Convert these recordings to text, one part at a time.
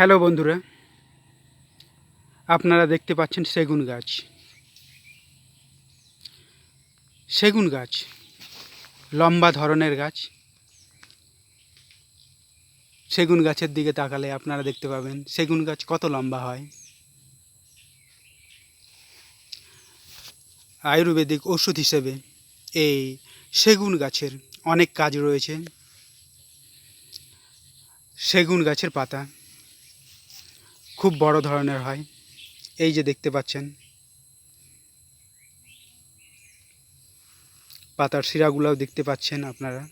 Hello বন্ধুরা, আপনারা দেখতে পাচ্ছেন সেগুন গাছ। সেগুন গাছ, লম্বা ধরনের গাছ। সেগুন গাছের দিকে তাকালে আপনারা দেখতে পাবেন সেগুন গাছ কত লম্বা হয়। আয়ুর্বেদিক ওষুধ হিসেবে এই সেগুন গাছের অনেক কাজ রয়েছে। সেগুন গাছের পাতা খুব বড় ধরনের হয়। এই যে দেখতে পাচ্ছেন। পাতার শিরাগুলোও দেখতে পাচ্ছেন আপনারা।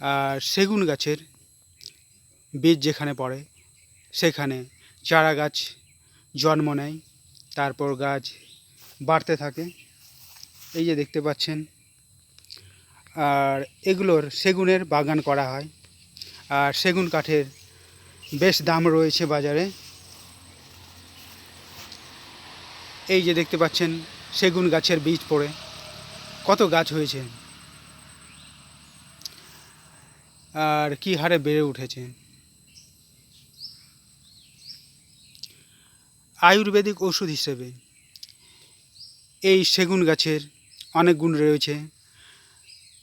আর সেগুন গাছের বীজ যেখানে পড়ে, সেখানে চারা গাছ জন্ম নেয়, তারপর গাছ বাড়তে থাকে। এই যে দেখতে পাচ্ছেন। আর এগুলোর সেগুনের বাগান করা হয়। আর সেগুন কাঠের বেশ দাম রয়েছে বাজারে। এই যে দেখতে পাচ্ছেন, সেগুন গাছের বীজ পড়ে। কত গাছ হয়েছে? আর কি হারে বেড়ে উঠেছে? আয়ুর্বেদিক ওষুধ হিসেবে এই সেগুন গাছের অনেক গুণ রয়েছে।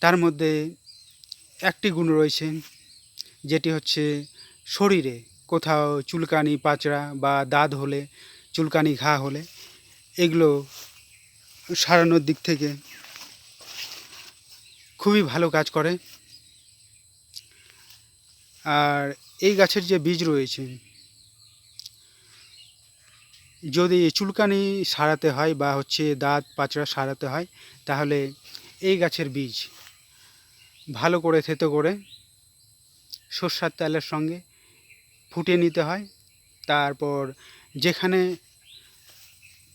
তার মধ্যে একটি গুণ রয়েছে যেটি হচ্ছে শরীরে কোথাও চুলকানি পাচড়া বা দাঁত হলে, চুলকানি ঘা হলে, এগুলো সারানোর দিক থেকে খুবই ভালো কাজ করে। আর এই গাছের যে বীজ রয়েছে, যদি চুলকানি সারাতে হয় বা হচ্ছে দাঁত পাচড়া সারাতে হয়, তাহলে এই গাছের বীজ ভালো করে থেতো করে সর্ষার তেলের সঙ্গে ফুটিয়ে নিতে হয়। তারপর যেখানে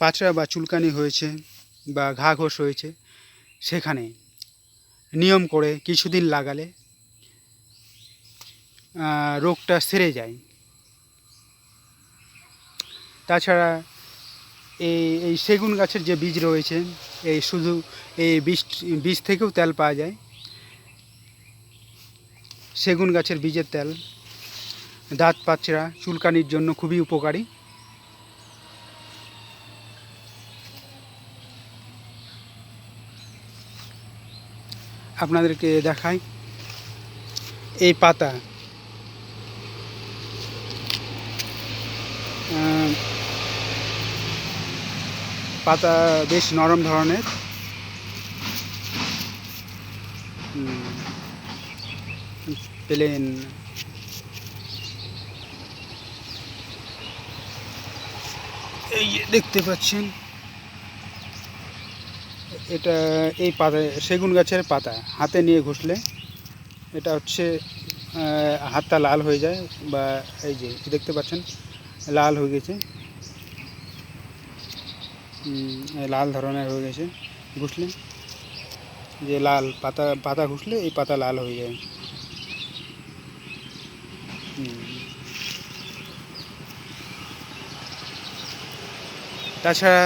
পাচড়া বা চুলকানি হয়েছে বা ঘা ঘোষ হয়েছে, সেখানে নিয়ম করে কিছুদিন লাগালে রোগটা সেরে যায়। তাছাড়া এই এই সেগুন গাছের যে বীজ রয়েছে, এই শুধু এই বীজ বীজ থেকেও তেল পাওয়া যায়। সেগুন গাছের বীজের তেল, দাঁত পাচড়া, চুলকানির জন্য খুবই উপকারী। আপনাদেরকে দেখাই এই পাতা। পাতা বেশ নরম ধরনের। প্লেন। এই দেখতে পাচ্ছেন, এটা এই পাতা সেগুন গাছের পাতা, হাতে নিয়ে ঘষলে এটা হচ্ছে হাতটা লাল হয়ে যায় বা এই যে দেখতে পাচ্ছেন, লাল হয়ে গেছে। লাল ধরনের হয়ে গেছে, ঘষলে। যে লাল পাতা পাতা ঘুষলে এই পাতা লাল হয়ে যায়। তাছাড়া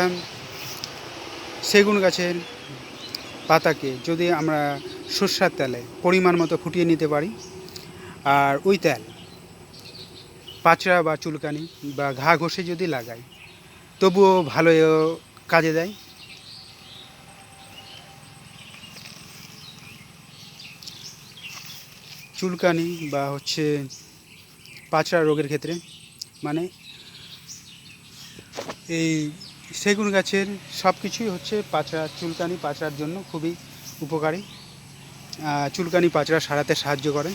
সেগুন গাছের পাতাকে যদি আমরা সর্ষার তেলে পরিমাণ মতো ফুটিয়ে নিতে পারি, আর ওই তেল পাচড়া বা চুলকানি বা ঘা ঘষে যদি লাগাই, তবুও ভালো কাজে দেয়। চুলকানি বা হচ্ছে পাচড়া রোগের ক্ষেত্রে মানে এই সেগুন গাছের সব কিছুই হচ্ছে পাচড়া, চুলকানি পাঁচড়ার জন্য খুবই উপকারী। চুলকানি পাচড়া সারাতে সাহায্য করে।